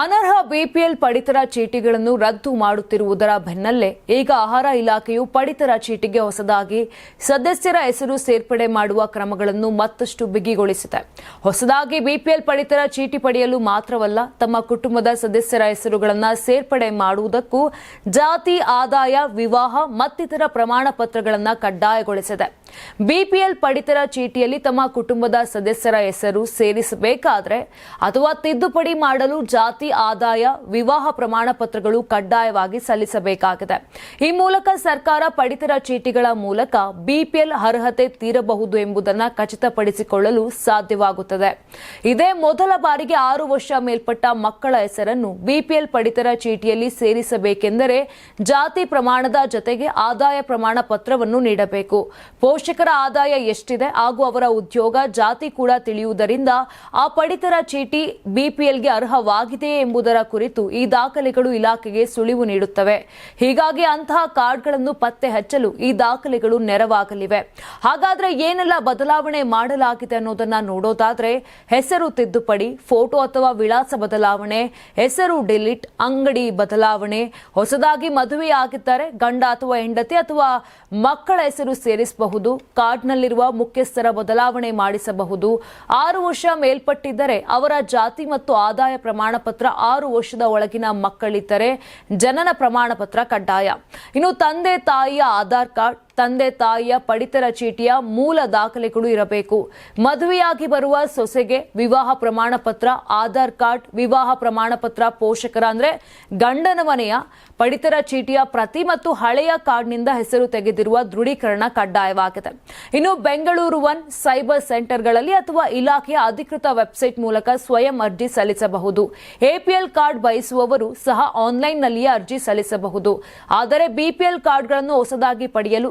ಅನರ್ಹ ಬಿಪಿಎಲ್ ಪಡಿತರ ಚೀಟಿಗಳನ್ನು ರದ್ದು ಮಾಡುತ್ತಿರುವುದರ ಬೆನ್ನಲ್ಲೇ ಈಗ ಆಹಾರ ಇಲಾಖೆಯು ಪಡಿತರ ಚೀಟಿಗೆ ಹೊಸದಾಗಿ ಸದಸ್ಯರ ಹೆಸರು ಸೇರ್ಪಡೆ ಮಾಡುವ ಕ್ರಮಗಳನ್ನು ಮತ್ತಷ್ಟು ಬಿಗಿಗೊಳಿಸಿದೆ. ಹೊಸದಾಗಿ ಬಿಪಿಎಲ್ ಪಡಿತರ ಚೀಟಿ ಪಡೆಯಲು ಮಾತ್ರವಲ್ಲ, ತಮ್ಮ ಕುಟುಂಬದ ಸದಸ್ಯರ ಹೆಸರುಗಳನ್ನು ಸೇರ್ಪಡೆ ಮಾಡುವುದಕ್ಕೂ ಜಾತಿ, ಆದಾಯ, ವಿವಾಹ, ಮತ್ತಿತರ ಪ್ರಮಾಣ ಪತ್ರಗಳನ್ನು ಕಡ್ಡಾಯಗೊಳಿಸಿದೆ. ಬಿಪಿಎಲ್ ಪಡಿತರ ಚೀಟಿಯಲ್ಲಿ ತಮ್ಮ ಕುಟುಂಬದ ಸದಸ್ಯರ ಹೆಸರು ಸೇರಿಸಬೇಕಾದರೆ ಅಥವಾ ತಿದ್ದುಪಡಿ ಮಾಡಲು ಜಾತಿ ಆದಾಯ, ವಿವಾಹ ಪ್ರಮಾಣ ಪತ್ರಗಳು ಕಡ್ಡಾಯವಾಗಿ ಸಲ್ಲಿಸಬೇಕಾಗಿದೆ. ಈ ಮೂಲಕ ಸರ್ಕಾರ ಪಡಿತರ ಚೀಟಿಗಳ ಮೂಲಕ ಬಿಪಿಎಲ್ ಅರ್ಹತೆ ತೀರಬಹುದು ಎಂಬುದನ್ನು ಖಚಿತಪಡಿಸಿಕೊಳ್ಳಲು ಸಾಧ್ಯವಾಗುತ್ತದೆ. ಇದೇ ಮೊದಲ ಬಾರಿಗೆ ಆರು ವರ್ಷ ಮೇಲ್ಪಟ್ಟ ಮಕ್ಕಳ ಹೆಸರನ್ನು ಬಿಪಿಎಲ್ ಪಡಿತರ ಚೀಟಿಯಲ್ಲಿ ಸೇರಿಸಬೇಕೆಂದರೆ ಜಾತಿ ಪ್ರಮಾಣದ ಜತೆಗೆ ಆದಾಯ ಪ್ರಮಾಣ ಪತ್ರವನ್ನು ನೀಡಬೇಕು. ಪೋಷಕರ ಆದಾಯ ಎಷ್ಟಿದೆ ಹಾಗೂ ಅವರ ಉದ್ಯೋಗ ಜಾತಿ ಕೂಡ ತಿಳಿಯುವುದರಿಂದ ಆ ಪಡಿತರ ಚೀಟಿ ಬಿಪಿಎಲ್ಗೆ ಅರ್ಹವಾಗಿದೆಯೇ ಎಂಬುದರ ಕುರಿತು ಈ ದಾಖಲೆಗಳು ಇಲಾಖೆಗೆ ಸುಳಿವು ನೀಡುತ್ತವೆ. ಹೀಗಾಗಿ ಅಂತಹ ಕಾರ್ಡ್ಗಳನ್ನು ಪತ್ತೆ ಹಚ್ಚಲು ಈ ದಾಖಲೆಗಳು ನೆರವಾಗಲಿವೆ. ಹಾಗಾದ್ರೆ ಏನೆಲ್ಲ ಬದಲಾವಣೆ ಮಾಡಲಾಗಿದೆ ಅನ್ನೋದನ್ನ ನೋಡೋದಾದ್ರೆ ಹೆಸರು ತಿದ್ದುಪಡಿ, ಫೋಟೋ ಅಥವಾ ವಿಳಾಸ ಬದಲಾವಣೆ, ಹೆಸರು ಡಿಲೀಟ್, ಅಂಗಡಿ ಬದಲಾವಣೆ, ಹೊಸದಾಗಿ ಮದುವೆಯಾಗಿದ್ದರೆ, ಗಂಡ ಅಥವಾ ಹೆಂಡತಿ ಅಥವಾ ಮಕ್ಕಳ ಹೆಸರು ಸೇರಿಸಬಹುದು, ಕಾರ್ಡ್ನಲ್ಲಿರುವ ಮುಖ್ಯಸ್ಥರ ಬದಲಾವಣೆ ಮಾಡಿಸಬಹುದು. ಆರು ವರ್ಷ ಮೇಲ್ಪಟ್ಟಿದ್ದರೆ ಅವರ ಜಾತಿ ಮತ್ತು ಆದಾಯ ಪ್ರಮಾಣ ಪತ್ರ ಆರು ವರ್ಷದ ಒಳಗಿನ ಮಕ್ಕಳಿದ್ದರೆ ಜನನ ಪ್ರಮಾಣ ಪತ್ರ ಕಡ್ಡಾಯ. ಇನ್ನು ತಂದೆ ತಾಯಿಯ ಆಧಾರ್ ಕಾರ್ಡ್ ತಂದೆ ತಾಯಿಯ ಪಡಿತರ ಚೀಟಿಯ ಮೂಲ ದಾಖಲೆಗಳು ಇರಬೇಕು. ಮದುವೆಯಾಗಿ ಬರುವ ಸೊಸೆಗೆ ವಿವಾಹ ಪ್ರಮಾಣ ಪತ್ರ, ಆಧಾರ್ ಕಾರ್ಡ್, ವಿವಾಹ ಪ್ರಮಾಣ ಪತ್ರ ಪೋಷಕರ ಅಂದ್ರೆ ಗಂಡನ ಮನೆಯ ಪಡಿತರ ಚೀಟಿಯ ಪ್ರತಿ ಮತ್ತು ಹಳೆಯ ಕಾರ್ಡ್ನಿಂದ ಹೆಸರು ತೆಗೆದಿರುವ ದೃಢೀಕರಣ ಕಡ್ಡಾಯವಾಗಿದೆ. ಇನ್ನು ಬೆಂಗಳೂರು ಒನ್ ಸೈಬರ್ ಸೆಂಟರ್ಗಳಲ್ಲಿ ಅಥವಾ ಇಲಾಖೆಯ ಅಧಿಕೃತ ವೆಬ್ಸೈಟ್ ಮೂಲಕ ಸ್ವಯಂ ಅರ್ಜಿ ಸಲ್ಲಿಸಬಹುದು. ಎಪಿಎಲ್ ಕಾರ್ಡ್ ಬಯಸುವವರು ಸಹ ಆನ್ಲೈನ್ನಲ್ಲಿಯೇ ಅರ್ಜಿ ಸಲ್ಲಿಸಬಹುದು. ಆದರೆ ಬಿಪಿಎಲ್ ಕಾರ್ಡ್ಗಳನ್ನು ಹೊಸದಾಗಿ ಪಡೆಯಲು